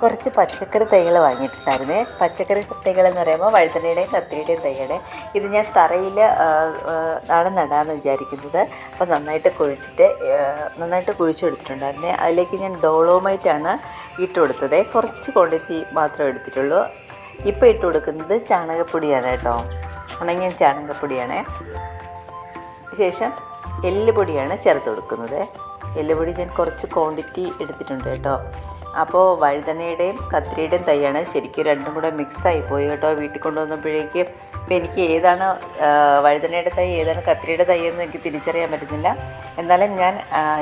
കുറച്ച് പച്ചക്കറി തൈകൾ വാങ്ങിയിട്ടുണ്ടായിരുന്നേ. പച്ചക്കറി തൈകൾ എന്ന് പറയുമ്പോൾ വഴുതനയുടെയും കത്തിരിയുടെയും തൈയുടെ. ഇത് ഞാൻ തറയിൽ ആണ് നടാമെന്ന് വിചാരിക്കുന്നത്. അപ്പോൾ നന്നായിട്ട് കുഴിച്ചിട്ട് നന്നായിട്ട് നന്നായിട്ട് കുഴിച്ചെടുത്തിട്ടുണ്ടായിരുന്നേ അതിലേക്ക് ഞാൻ ഡോളോമൈറ്റാണ് ഇട്ട് കൊടുത്തത്. കുറച്ച് ക്വാണ്ടിറ്റി മാത്രമേ എടുത്തിട്ടുള്ളൂ. ഇപ്പോൾ ഇട്ട് കൊടുക്കുന്നത് ചാണകപ്പൊടിയാണ് കേട്ടോ. ഉണങ്ങിയ ചാണകപ്പൊടിയാണ്. ശേഷം എല്ലുപൊടിയാണ് ചേർത്ത് കൊടുക്കുന്നത്. എല്ലുപൊടി ഞാൻ കുറച്ച് ക്വാണ്ടിറ്റി എടുത്തിട്ടുണ്ട് കേട്ടോ. അപ്പോൾ വഴുതനയുടെയും കത്തിരിയുടെയും തൈയാണ് ശരിക്കും രണ്ടും കൂടെ മിക്സായി പോയി കേട്ടോ വീട്ടിൽ കൊണ്ടുവന്നപ്പോഴേക്കും. ഇപ്പം എനിക്ക് ഏതാണ് വഴുതനയുടെ തൈ ഏതാണ് കത്തിരിയുടെ തൈ എന്ന് എനിക്ക് തിരിച്ചറിയാൻ പറ്റുന്നില്ല. എന്നാലും ഞാൻ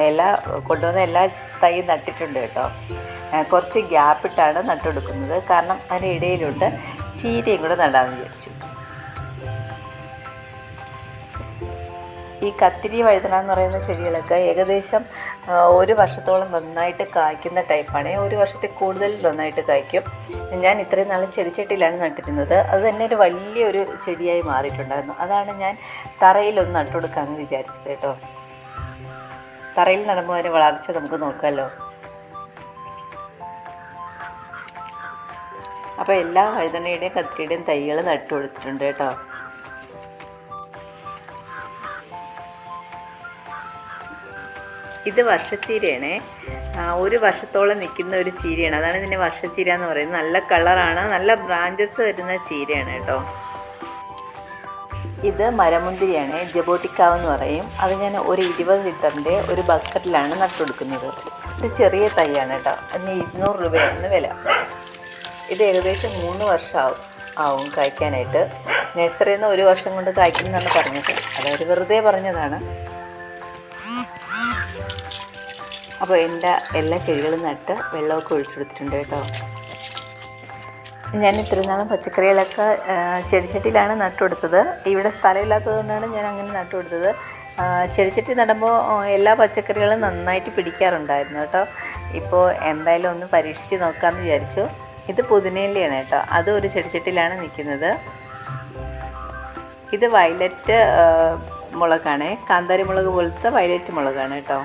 എല്ലാ കൊണ്ടുവന്ന എല്ലാ തൈ നട്ടിട്ടുണ്ട് കേട്ടോ. കുറച്ച് ഗ്യാപ്പിട്ടാണ് നട്ടുകൊടുക്കുന്നത്. കാരണം അതിന്റെ ഇടയിലോട്ട് ചീരയും കൂടെ നടാമെന്ന് വിചാരിച്ചു. ഈ കത്തിരി വഴുതന എന്ന് പറയുന്ന ചെടികളൊക്കെ ഏകദേശം ഒരു വർഷത്തോളം നന്നായിട്ട് കായ്ക്കുന്ന ടൈപ്പാണ്. ഒരു വർഷത്തിൽ കൂടുതൽ നന്നായിട്ട് കായ്ക്കും. ഞാൻ ഇത്രയും നാളും ചെടിച്ചട്ടിയിലാണ് നട്ടിരുന്നത്. അത് തന്നെ ഒരു വലിയൊരു ചെടിയായി മാറിയിട്ടുണ്ടായിരുന്നു. അതാണ് ഞാൻ തറയിലൊന്ന് നട്ടുകൊടുക്കാമെന്ന് വിചാരിച്ചത് കേട്ടോ. തറയിൽ നടുമ്പോൾ അതിന് വളർച്ച നമുക്ക് നോക്കാമല്ലോ. അപ്പോൾ എല്ലാ വഴുതനയുടെയും കത്തിരിയുടെയും തൈകൾ നട്ടു കൊടുത്തിട്ടുണ്ട് കേട്ടോ. ഇത് വർഷച്ചീരയാണ്. ഒരു വർഷത്തോളം നിൽക്കുന്ന ഒരു ചീരയാണ്. അതാണ് ഇതിന്റെ വർഷച്ചീര എന്ന് പറയുന്നത്. നല്ല കളറാണ്. നല്ല ബ്രാഞ്ചസ് വരുന്ന ചീരയാണ് കേട്ടോ. ഇത് മരമുന്തിരിയാണ്. ജബോട്ടിക്കാവ് എന്ന് പറയും. അത് ഞാൻ ഒരു ഇരുപത് ലിറ്ററിന്റെ ഒരു ബക്കറ്റിലാണ് നട്ടുകൊടുക്കുന്നത്. ഇത് ചെറിയ തൈയാണ് കേട്ടോ. അതിന് ഇരുന്നൂറ് രൂപയാണ് വില. ഇത് ഏകദേശം മൂന്ന് വർഷം ആവും ആവും കായ്ക്കാനായിട്ട്. നഴ്സറിയിൽ നിന്ന് ഒരു വർഷം കൊണ്ട് കായ്ക്കുന്നതാണ് പറഞ്ഞത്. അതവർ വെറുതെ പറഞ്ഞതാണ്. അപ്പോൾ എന്റെ എല്ലാ ചെടികളും നട്ട് വെള്ളമൊക്കെ ഒഴിച്ചു കൊടുത്തിട്ടുണ്ട് കേട്ടോ. ഞാൻ ഇത്രയും നാളും പച്ചക്കറികളൊക്കെ ചെടിച്ചട്ടിയിലാണ് നട്ടുകൊടുത്തത്. ഇവിടെ സ്ഥലമില്ലാത്തത് കൊണ്ടാണ് ഞാൻ അങ്ങനെ നട്ടുകൊടുത്തത്. കൊടുത്തത് ചെടിച്ചട്ടി നടുമ്പോൾ എല്ലാ പച്ചക്കറികളും നന്നായിട്ട് പിടിക്കാറുണ്ടായിരുന്നു കേട്ടോ. ഇപ്പോൾ എന്തായാലും ഒന്ന് പരീക്ഷിച്ച് നോക്കാമെന്ന് വിചാരിച്ചു. ഇത് പുതിനയിലയാണ് കേട്ടോ. അതും ഒരു ചെടിച്ചട്ടിയിലാണ് നിൽക്കുന്നത്. ഇത് വയലറ്റ് മുളകാണ്. കാന്താരി മുളക് പോലത്തെ വയലറ്റ് മുളകാണ് കേട്ടോ.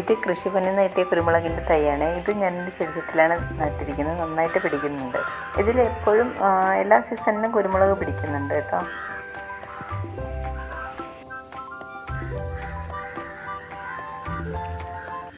ഇത് കൃഷിഭവനിൽ നിന്ന് കിട്ടിയ കുരുമുളകിന്റെ തൈയാണ്. ഇത് ഞാൻ എന്റെ ചെടിച്ചട്ടിലാണ് നട്ടിരിക്കുന്നത്. നന്നായിട്ട് പിടിക്കുന്നുണ്ട്. ഇതിൽ എപ്പോഴും എല്ലാ സീസണിലും കുരുമുളക് പിടിക്കുന്നുണ്ട് കേട്ടോ.